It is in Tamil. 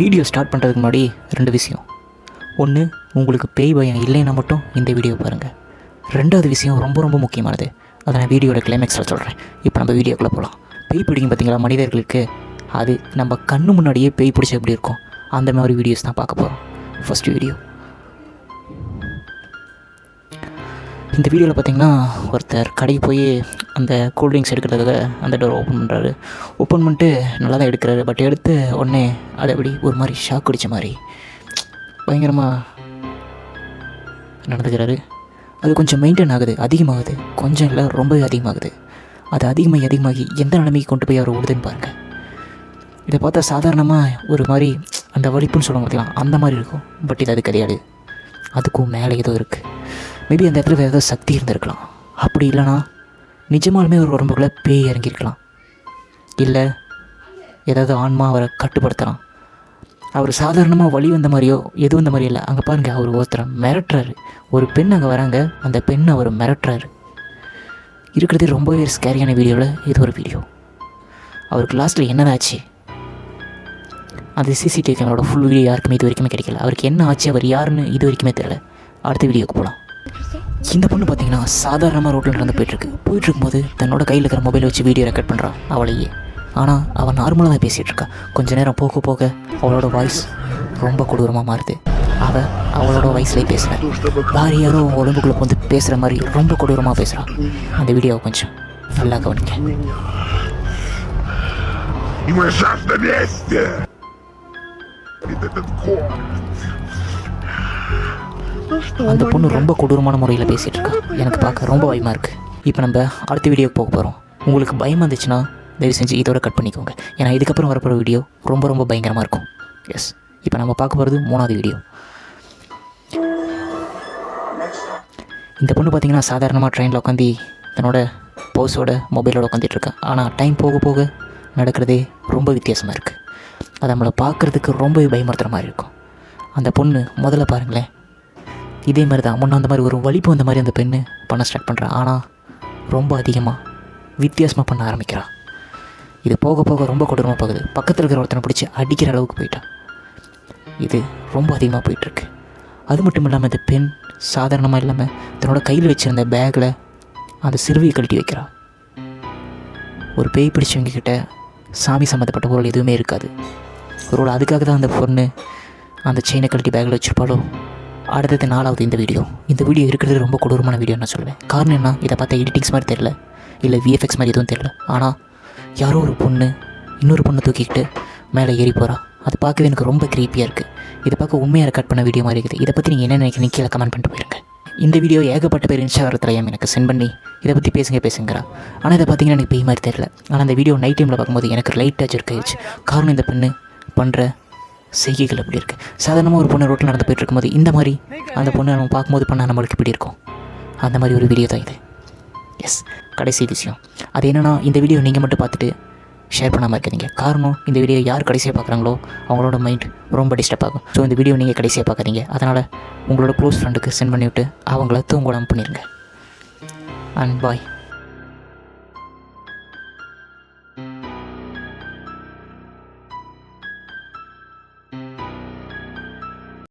வீடியோ ஸ்டார்ட் பண்ணுறதுக்கு முன்னாடி ரெண்டு விஷயம். ஒன்று உங்களுக்கு பேய் பயம் இல்லைன்னா மட்டும் இந்த வீடியோ பாருங்கள் ரெண்டாவது விஷயம் ரொம்ப ரொம்ப முக்கியமானது. அதை நான் வீடியோட கிளைமேக்ஸில் சொல்கிறேன் இப்போ நம்ம வீடியோக்குள்ளே போகலாம் பேய் பிடிக்கும் பார்த்தீங்களா மனிதர்களுக்கு? அது நம்ம கண்ணு முன்னாடியே பேய் பிடிச்ச எப்படி இருக்கும்? அந்த மாதிரி வீடியோஸ் தான் பார்க்க போகிறோம் ஃபஸ்ட் வீடியோ இந்த வீடியோவில் பார்த்தீங்கன்னா ஒருத்தர் கடைக்கு போய் அந்த கூல்ட்ரிங்க்ஸ் எடுக்கிறதுக்காக அந்த டோர் ஓப்பன் பண்ணுறாரு ஓப்பன் பண்ணிட்டு நல்லா தான் எடுக்கிறாரு. பட் எடுத்து உடனே அது அப்படி ஒரு மாதிரி ஷாக் அடித்த மாதிரி பயங்கரமாக நடந்துக்கிறாரு. அது கொஞ்சம் மெயின்டைன் ஆகுது. அதிகமாகுது. கொஞ்சம் இல்லை ரொம்பவே அதிகமாகுது. அது அதிகமாகி அதிகமாகி எந்த நிலைமைக்கு கொண்டு போய் அவர் ஓடுதுன்னு பாருங்கள் இதை பார்த்தா சாதாரணமாக ஒரு மாதிரி அந்த வலிப்புன்னு சொல்ல முடியலாம் அந்த மாதிரி இருக்கும். பட் இது அது கிடையாது. அதுக்கும் மேலே ஏதோ இருக்குது மேபி அந்த இடத்துல வேறு ஏதோ சக்தி இருந்திருக்கலாம். அப்படி இல்லைனா நிஜமாலுமே ஒரு உடம்புக்குள்ளே பேய் இறங்கியிருக்கலாம். இல்லை ஏதாவது ஆன்மா அவரை கட்டுப்படுத்தலாம். அவர் சாதாரணமாக வழி வந்த மாதிரியோ எது வந்த மாதிரியோ இல்லை. அங்கே பாருங்கள் அவர் ஒருத்தரை மிரட்டுறாரு. ஒரு பெண் அங்கே வராங்க அந்த பெண் அவர் மிரட்டுறாரு. இருக்கிறதே ரொம்பவே ஸ்கேரியான வீடியோவில் இது ஒரு வீடியோ அவருக்கு லாஸ்ட்டில் என்னதாச்சு அந்த சிசிடிவி கேமராவோட ஃபுல் வீடியோ யாருக்குமே இது வரைக்குமே கிடைக்கல. அவருக்கு என்ன ஆச்சு அவர் யாருன்னு இது வரைக்குமே தெரியல. அடுத்த வீடியோக்கு போகலாம் இந்த பொண்ணு பார்த்தீங்கன்னா சாதாரணமாக ரோட்டில் நடந்து போயிட்டுருக்கு. போயிட்டு இருக்கும்போது தன்னோட கையில் இருக்கிற மொபைலை வச்சு வீடியோ ரெக்கார்ட் பண்ணுறான் அவளையே. ஆனால் அவள் நார்மலாக தான் பேசிகிட்டு இருக்கா. கொஞ்ச நேரம் போக போக அவளோட வாய்ஸ் ரொம்ப கொடூரமாக மாறுது. அவள் அவளோட வயசுலேயே பேசுகிறேன் வேறு யாரோ உடம்புக்குள்ளே வந்து பேசுகிற மாதிரி ரொம்ப கொடூரமாக பேசுகிறான் அந்த வீடியோவை கொஞ்சம் நல்லா கவனிக்க அந்த பொண்ணு ரொம்ப கொடூரமான முறையில் பேசிகிட்டு இருக்கா எனக்கு பார்க்க ரொம்ப பயமாக இருக்குது இப்போ நம்ம அடுத்த வீடியோக்கு போக போகிறோம் உங்களுக்கு பயம் வந்துச்சுன்னா தயவு செஞ்சு இதோட கட் பண்ணிக்கோங்க. ஏன்னா இதுக்கப்புறம் வரப்போகிற வீடியோ ரொம்ப ரொம்ப பயங்கரமாக இருக்கும். எஸ் இப்போ நம்ம பார்க்க போகிறது மூணாவது வீடியோ இந்த பொண்ணு பார்த்திங்கன்னா சாதாரணமாக ட்ரெயினில் உட்காந்து தன்னோட பவுஸோட மொபைலோட உட்காந்துட்டு ஆனால் டைம் போக போக நடக்கிறதே ரொம்ப வித்தியாசமாக இருக்குது அது நம்மளை பார்க்குறதுக்கு ரொம்பவே பயமுறுத்துகிற மாதிரி இருக்கும். அந்த பொண்ணு முதல்ல பாருங்களேன். இதே மாதிரி தான் முன்ன அந்த மாதிரி ஒரு வலிப்பு வந்த மாதிரி அந்த பெண்ணு பண்ண ஸ்டார்ட் பண்ணுறா ஆனால் ரொம்ப அதிகமாக வித்தியாசமாக பண்ண ஆரம்பிக்கிறான் இது போக போக ரொம்ப கொடூரமாக போகுது. பக்கத்தில் இருக்கிற ஒருத்தனை பிடிச்சி அடிக்கிற அளவுக்கு போயிட்டான் இது ரொம்ப அதிகமாக போயிட்டுருக்கு. அது மட்டும் இல்லாமல் இந்த பெண் சாதாரணமாக இல்லாமல் தன்னோட கையில் வச்சுருந்த பேக்கில் அந்த சிறுவியை கழட்டி வைக்கிறான் ஒரு பேய் பிடிச்சவங்க கிட்ட சாமி சம்மந்தப்பட்ட பொருள் எதுவுமே இருக்காது. ஒரு அதுக்காக தான் அந்த பொண்ணு அந்த செயினை கழட்டி பேக்கில் வச்சுருப்பாளோ? அடுத்தது நாலாவது இந்த வீடியோ. இந்த வீடியோ இருக்கிறது ரொம்ப கொடூரமான வீடியோ நான் சொல்லுவேன் காரணம் என்ன? இதை பார்த்தா எடிட்டிங்ஸ் மாதிரி தெரில இல்லை விஎஃப்எக்ஸ் மாதிரி எதுவும் தெரில ஆனால் யாரோ ஒரு பொண்ணு இன்னொரு பொண்ணை தூக்கிக்கிட்டு மேலே ஏறி போகிறா அது பார்க்கவே எனக்கு ரொம்ப க்ரீப்பியாக இருக்குது இதை பார்க்க உண்மையாக ரெக்கார்ட் பண்ண வீடியோ மாதிரி இருக்குது. இதை பற்றி நீங்கள் என்ன நினைக்கிறீங்க கீழே கமெண்ட் பண்ணிட்டு போயிருங்க. இந்த வீடியோ ஏகப்பட்ட பேர் இன்ஸ்டாகிரத்தில் ஏன் எனக்கு சென்ட் பண்ணி இதை பற்றி பேசுங்க பேசுங்கிறா. ஆனால் இதை பார்த்தீங்கன்னா எனக்கு பேய் மாதிரி தெரியல. ஆனால் அந்த வீடியோ நைட் டைமில் பார்க்கும்போது எனக்கு லைட்டாக இருக்காச்சு காரணம் இந்த பெண்ணு பண்ணுற செய்கைகள் அப்படி இருக்குது சாதாரணமாக ஒரு பொண்ணு ரோட்டில் நடந்து போயிட்டு இருக்கும்போது இந்த மாதிரி அந்த பொண்ணை நம்ம பார்க்கும்போது பண்ணால் நம்மளுக்கு இப்படி இருக்கும். அந்த மாதிரி ஒரு வீடியோ தான் இது. எஸ் கடைசி விஷயம். அது என்னென்னா இந்த வீடியோ நீங்கள் மட்டும் பார்த்துட்டு ஷேர் பண்ணாமல் இருக்கிறீங்க காரணம் இந்த வீடியோ யார் கடைசியாக பார்க்குறாங்களோ அவங்களோட மைண்ட் ரொம்ப டிஸ்டர்ப் ஆகும். ஸோ இந்த வீடியோ நீங்கள் கடைசியாக பார்க்குறீங்க அதனால் உங்களோட க்ளோஸ் ஃப்ரெண்டுக்கு சென்ட் பண்ணிவிட்டு அவங்கள தூங்கலாம் பண்ணிடுங்க அண்ட் பாய்